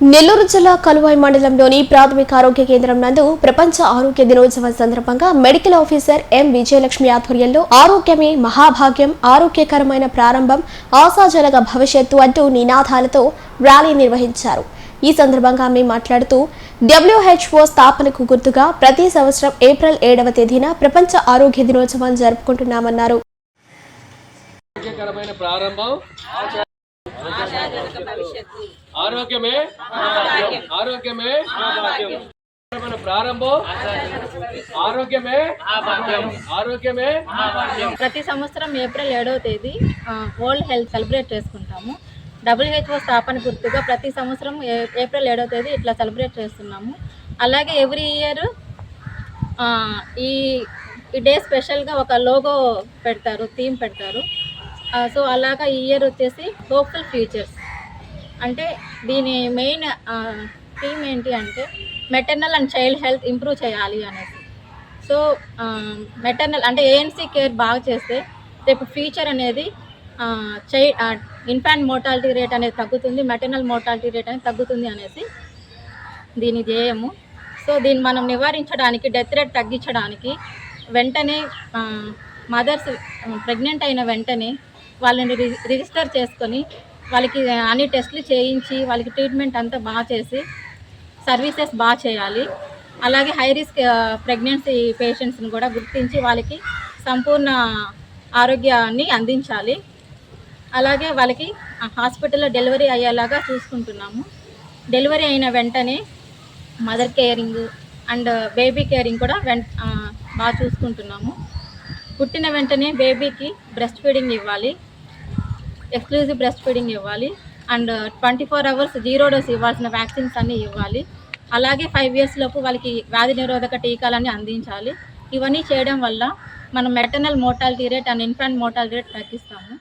నెల్లూరు జిల్లా కలువాయి మండలంలోని ప్రాథమిక ఆరోగ్య కేంద్రం నందు ప్రపంచ ఆరోగ్య దినోత్సవం సందర్భంగా మెడికల్ ఆఫీసర్ ఎం విజయలక్ష్మి ఆధ్వర్యంలో ఆరోగ్యమే మహాభాగ్యం ఆరోగ్యకరమైన ప్రారంభం ఆశాజనక భవిష్యత్తు అంటూ నినాదాలతో ర్యాలీ నిర్వహించారు. ఈ సందర్భంగా ఆమె మాట్లాడుతూ డబ్ల్యూహెచ్ఓ స్థాపనకు గుర్తుగా ప్రతి సంవత్సరం ఏప్రిల్ ఏడవ తేదీన ప్రపంచ ఆరోగ్య దినోత్సవం జరుపుకుంటున్నామన్నారు. ప్రారంభం ఆరోగ్యమే? ఆరోగ్యమే? ప్రారంభం? ఆరోగ్యమే? ఆరోగ్యమే? ప్రతి సంవత్సరం ఏప్రిల్ ఏడవ తేదీ వరల్డ్ హెల్త్ సెలబ్రేట్ చేసుకుంటాము. డబ్ల్యూహెచ్ఓ స్థాపన గుర్తుగా ప్రతి సంవత్సరం ఏ- ఏప్రిల్ ఏడవ తేదీ ఇట్లా సెలబ్రేట్ చేస్తున్నాము. అలాగే ఎవ్రీ ఇయర్ ఈ ఈ డే స్పెషల్గా ఒక లోగో పెడతారు థీమ్ పెడతారు. సో అలాగా ఈ ఇయర్ వచ్చేసి హోప్ఫుల్ ఫ్యూచర్స్ అంటే దీని మెయిన్ థీమ్ ఏంటి అంటే maternal and child health improve చేయాలి అనేసి. సో మెటర్నల్ అంటే ఏఎన్సీ కేర్ బాగా చేస్తే రేపు ఫ్యూచర్ అనేది చై ఇన్ఫాంట్ మోర్టాలిటీ రేట్ అనేది తగ్గుతుంది మెటర్నల్ మోర్టాలిటీ రేట్ అనేది తగ్గుతుంది అనేసి దీని ధ్యేయము. సో దీన్ని మనం నివారించడానికి డెత్ రేట్ తగ్గించడానికి వెంటనే మదర్స్ ప్రెగ్నెంట్ అయిన వెంటనే వాళ్ళని రిజిస్టర్ చేసుకొని వాళ్ళకి అన్ని టెస్టులు చేయించి వాళ్ళకి ట్రీట్మెంట్ అంతా బాగా చేసి సర్వీసెస్ బాగా చేయాలి. అలాగే హై రిస్క్ ప్రెగ్నెన్సీ పేషెంట్స్ని కూడా గుర్తించి వాళ్ళకి సంపూర్ణ ఆరోగ్యాన్ని అందించాలి. అలాగే వాళ్ళకి హాస్పిటల్లో డెలివరీ అయ్యేలాగా చూసుకుంటున్నాము. డెలివరీ అయిన వెంటనే mother caring and baby caring కూడా వెంట బాగా చూసుకుంటున్నాము. పుట్టిన వెంటనే బేబీకి బ్రెస్ట్ ఫీడింగ్ ఇవ్వాలి. ఎక్స్క్లూజివ్ బ్రెస్ట్ ఫీడింగ్ ఇవ్వాలి. And twenty four hours zero dose ఇవ్వాల్సిన వ్యాక్సిన్స్ అన్నీ ఇవ్వాలి. అలాగే ఫైవ్ ఇయర్స్ లోపు వాళ్ళకి వ్యాధి నిరోధక టీకాలన్నీ అందించాలి. ఇవన్నీ చేయడం వల్ల మనం maternal mortality rate and infant mortality rate తగ్గిస్తాము.